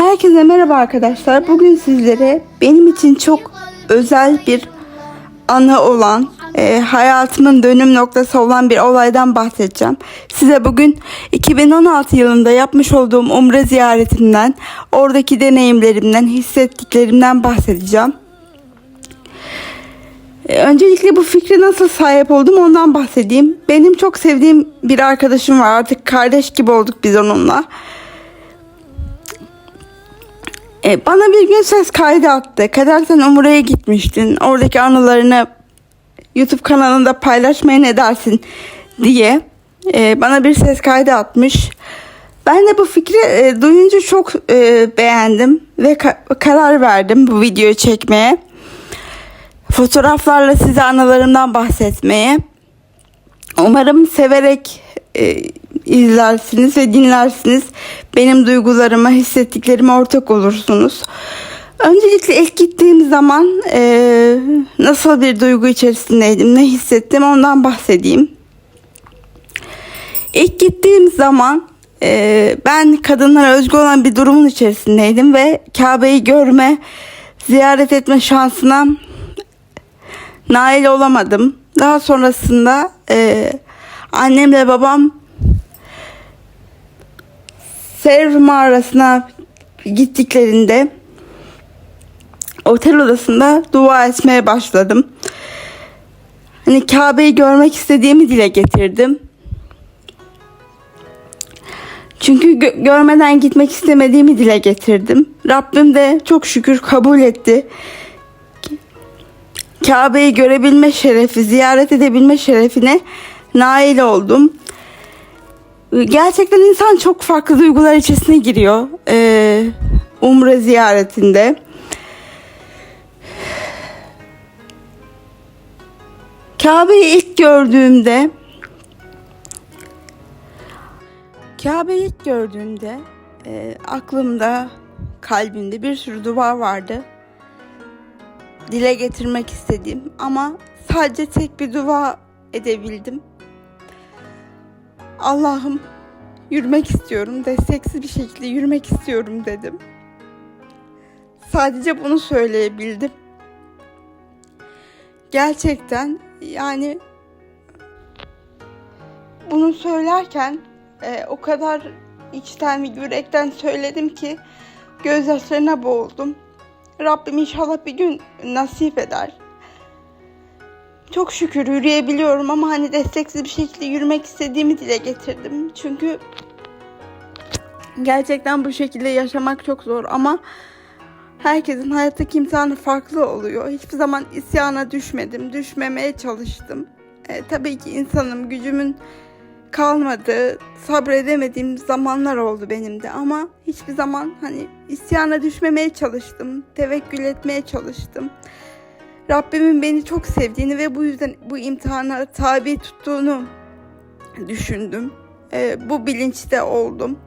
Herkese merhaba arkadaşlar. Bugün sizlere benim için çok özel bir anı olan, e, hayatımın dönüm noktası olan bir olaydan bahsedeceğim. Size bugün 2016 yılında yapmış olduğum umre ziyaretimden, oradaki deneyimlerimden, hissettiklerimden bahsedeceğim. E, Öncelikle bu fikre nasıl sahip oldum ondan bahsedeyim. Benim çok sevdiğim bir arkadaşım var. Artık kardeş gibi olduk biz onunla. E, bana bir gün ses kaydı attı. Kader sen Umre'ye gitmiştin. Oradaki anılarını YouTube kanalında paylaşmaya ne dersin diye e, bana bir ses kaydı atmış. Ben de bu fikri e, duyunca çok e, beğendim ve ka- karar verdim bu videoyu çekmeye. Fotoğraflarla size anılarımdan bahsetmeye. Umarım severek e, izlersiniz ve dinlersiniz. Benim duygularıma, hissettiklerime ortak olursunuz. Öncelikle ilk gittiğim zaman e, nasıl bir duygu içerisindeydim, ne hissettim ondan bahsedeyim. İlk gittiğim zaman e, ben kadınlara özgü olan bir durumun içerisindeydim ve Kabe'yi görme, ziyaret etme şansına nail olamadım. Daha sonrasında e, annemle babam Serv mağarasına gittiklerinde otel odasında dua etmeye başladım. Hani Kabe'yi görmek istediğimi dile getirdim. Çünkü gö- görmeden gitmek istemediğimi dile getirdim. Rabbim de çok şükür kabul etti. Kabe'yi görebilme şerefi, ziyaret edebilme şerefine nail oldum. Gerçekten insan çok farklı duygular içerisine giriyor. Ee, umre ziyaretinde. Kabe'yi ilk gördüğümde Kabe'yi ilk gördüğümde e, aklımda, kalbimde bir sürü dua vardı dile getirmek istediğim ama sadece tek bir dua edebildim. Allah'ım yürümek istiyorum, desteksiz bir şekilde yürümek istiyorum dedim. Sadece bunu söyleyebildim. Gerçekten yani bunu söylerken e, o kadar içten yürekten söyledim ki gözyaşlarına boğuldum. Rabbim inşallah bir gün nasip eder. Çok şükür yürüyebiliyorum ama hani desteksiz bir şekilde yürümek istediğimi dile getirdim. Çünkü gerçekten bu şekilde yaşamak çok zor ama herkesin hayattaki imtihanı farklı oluyor. Hiçbir zaman isyana düşmedim, düşmemeye çalıştım. E, tabii ki insanım, gücümün kalmadı, sabredemediğim zamanlar oldu benim de ama hiçbir zaman hani isyana düşmemeye çalıştım, tevekkül etmeye çalıştım. Rabbimin beni çok sevdiğini ve bu yüzden bu imtihana tabi tuttuğunu düşündüm. Ee, bu bilinçte oldum.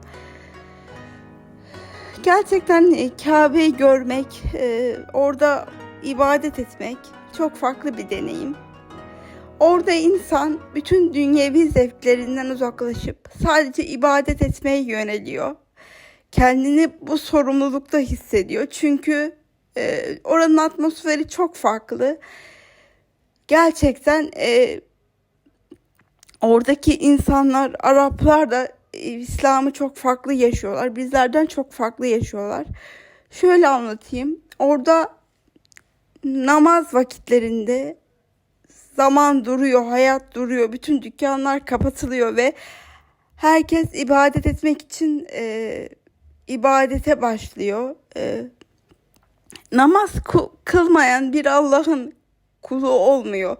Gerçekten e, Kabe'yi görmek, e, orada ibadet etmek çok farklı bir deneyim. Orada insan bütün dünyevi zevklerinden uzaklaşıp sadece ibadet etmeye yöneliyor. Kendini bu sorumlulukta hissediyor. Çünkü e, oranın atmosferi çok farklı. Gerçekten e, oradaki insanlar, Araplar da e, İslam'ı çok farklı yaşıyorlar. Bizlerden çok farklı yaşıyorlar. Şöyle anlatayım. Orada namaz vakitlerinde zaman duruyor, hayat duruyor, bütün dükkanlar kapatılıyor ve herkes ibadet etmek için e, ibadete başlıyor. E, namaz kılmayan bir Allah'ın kulu olmuyor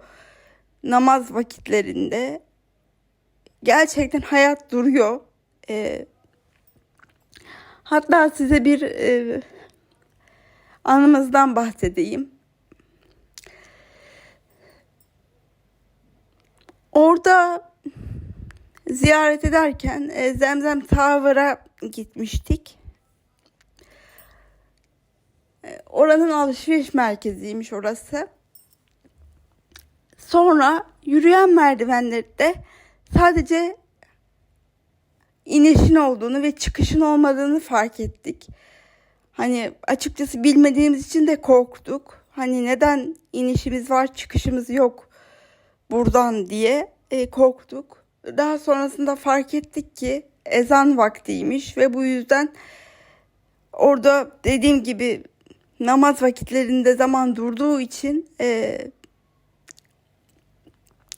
namaz vakitlerinde. Gerçekten hayat duruyor. E, hatta size bir e, anımızdan bahsedeyim. Orada ziyaret ederken e, Zemzem Tower'a gitmiştik. E, Oranın alışveriş merkeziymiş orası. Sonra yürüyen merdivenlerde sadece inişin olduğunu ve çıkışın olmadığını fark ettik. Hani açıkçası bilmediğimiz için de korktuk. Hani neden inişimiz var çıkışımız yok buradan diye e, korktuk. Daha sonrasında fark ettik ki ezan vaktiymiş ve bu yüzden orada dediğim gibi namaz vakitlerinde zaman durduğu için e,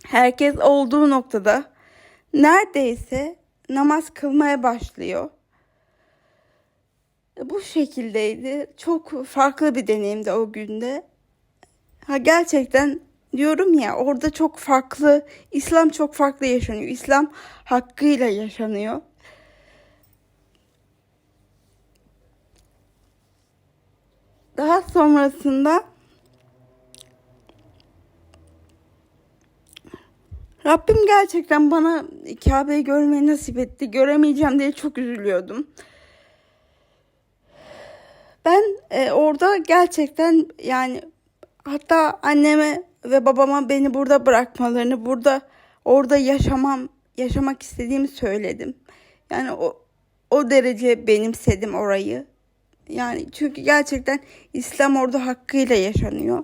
herkes olduğu noktada neredeyse namaz kılmaya başlıyor. Bu şekildeydi. Çok farklı bir deneyimdi o günde. Ha gerçekten diyorum ya orada çok farklı, İslam çok farklı yaşanıyor. İslam hakkıyla yaşanıyor. Daha sonrasında Rabbim gerçekten bana Kabe'yi görmeyi nasip etti. Göremeyeceğim diye çok üzülüyordum. Ben e, orada gerçekten yani hatta anneme ve babama beni burada bırakmalarını, burada orada yaşamam, yaşamak istediğimi söyledim. Yani o o derece benimsedim orayı. Yani çünkü gerçekten İslam orada hakkıyla yaşanıyor.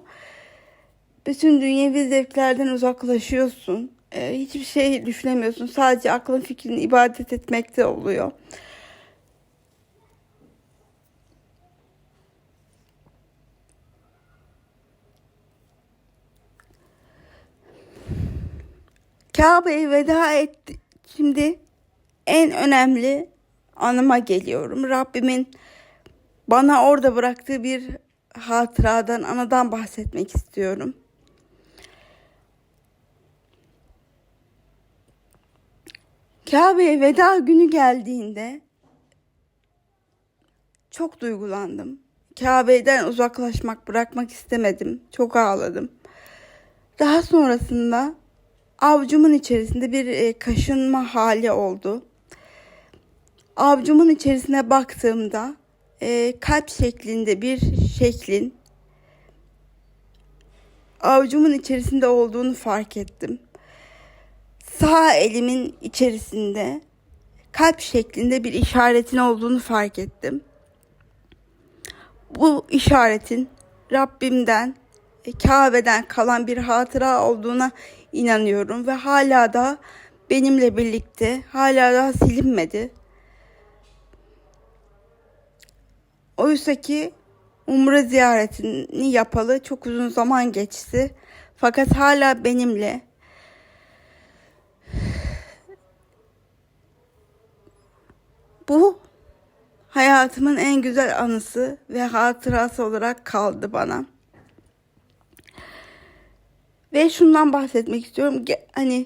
Bütün dünyevi zevklerden uzaklaşıyorsun. Ee, hiçbir şey düşünemiyorsun. Sadece aklın fikrin ibadet etmekte oluyor. Kabe'ye veda etti. Şimdi en önemli anıma geliyorum. Rabbimin bana orada bıraktığı bir hatıradan, anadan bahsetmek istiyorum. Kabe'ye veda günü geldiğinde çok duygulandım. Kabe'den uzaklaşmak, bırakmak istemedim. Çok ağladım. Daha sonrasında avcumun içerisinde bir e, kaşınma hali oldu. Avcumun içerisine baktığımda e, kalp şeklinde bir şeklin avucumun içerisinde olduğunu fark ettim. Sağ elimin içerisinde kalp şeklinde bir işaretin olduğunu fark ettim. Bu işaretin Rabbimden, e, Kabe'den kalan bir hatıra olduğuna inanıyorum ve hala da benimle birlikte, hala da silinmedi. Oysa ki Umre ziyaretini yapalı çok uzun zaman geçti. Fakat hala benimle. Bu hayatımın en güzel anısı ve hatırası olarak kaldı bana. Ve şundan bahsetmek istiyorum. Ge- Hani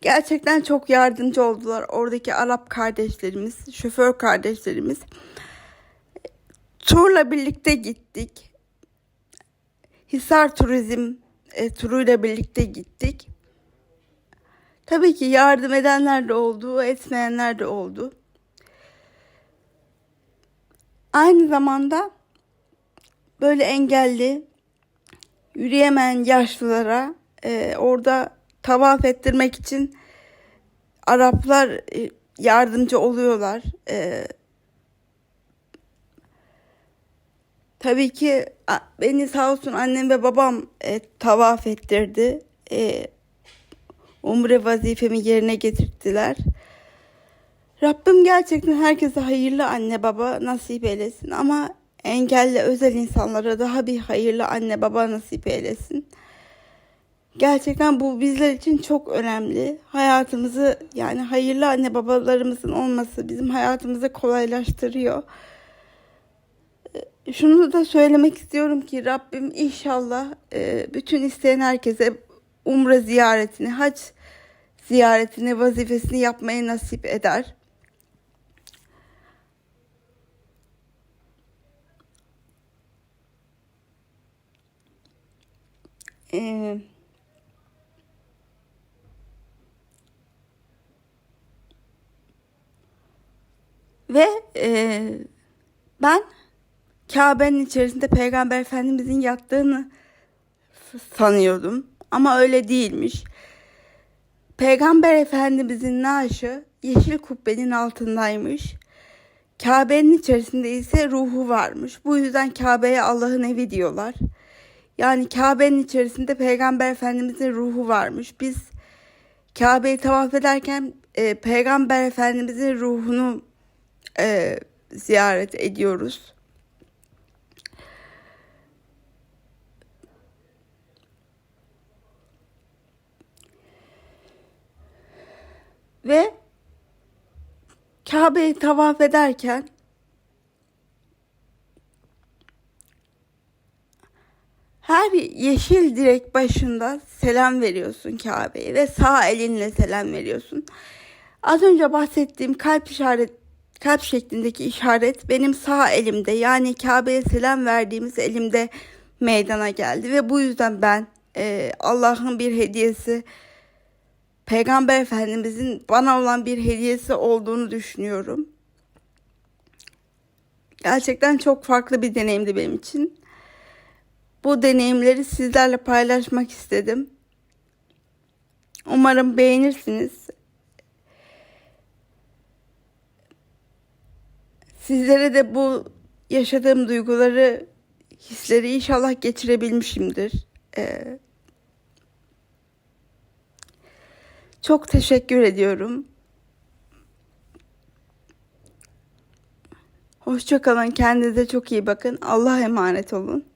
gerçekten çok yardımcı oldular oradaki Arap kardeşlerimiz, şoför kardeşlerimiz. Turla birlikte gittik. Hisar Turizm e, turuyla birlikte gittik. Tabii ki yardım edenler de oldu, etmeyenler de oldu. Aynı zamanda böyle engelli, yürüyemeyen yaşlılara e, orada tavaf ettirmek için Araplar e, yardımcı oluyorlar. E, tabii ki beni sağ olsun annem ve babam e, tavaf ettirdi. E, umre vazifemi yerine getirdiler. Rabbim gerçekten herkese hayırlı anne baba nasip eylesin ama engelli özel insanlara daha bir hayırlı anne baba nasip eylesin. Gerçekten bu bizler için çok önemli. Hayatımızı yani hayırlı anne babalarımızın olması bizim hayatımızı kolaylaştırıyor. Şunu da söylemek istiyorum ki Rabbim inşallah e, bütün isteyen herkese umre ziyaretini, hac ziyaretini, vazifesini yapmayı nasip eder. Ee, ve e, ben Kabe'nin içerisinde Peygamber Efendimizin yattığını sanıyordum. Ama öyle değilmiş. Peygamber Efendimizin naaşı yeşil kubbenin altındaymış. Kabe'nin içerisinde ise ruhu varmış. Bu yüzden Kabe'ye Allah'ın evi diyorlar. Yani Kabe'nin içerisinde Peygamber Efendimizin ruhu varmış. Biz Kabe'yi tavaf ederken e, Peygamber Efendimizin ruhunu e, ziyaret ediyoruz. Ve Kabe'yi tavaf ederken her yeşil direk başında selam veriyorsun Kabe'ye ve sağ elinle selam veriyorsun. Az önce bahsettiğim kalp işaret kalp şeklindeki işaret benim sağ elimde yani Kabe'ye selam verdiğimiz elimde meydana geldi ve bu yüzden ben e, Allah'ın bir hediyesi Peygamber Efendimizin bana olan bir hediyesi olduğunu düşünüyorum. Gerçekten çok farklı bir deneyimdi benim için. Bu deneyimleri sizlerle paylaşmak istedim. Umarım beğenirsiniz. Sizlere de bu yaşadığım duyguları, hisleri inşallah geçirebilmişimdir. Ee, çok teşekkür ediyorum. Hoşçakalın. Kendinize çok iyi bakın. Allah'a emanet olun.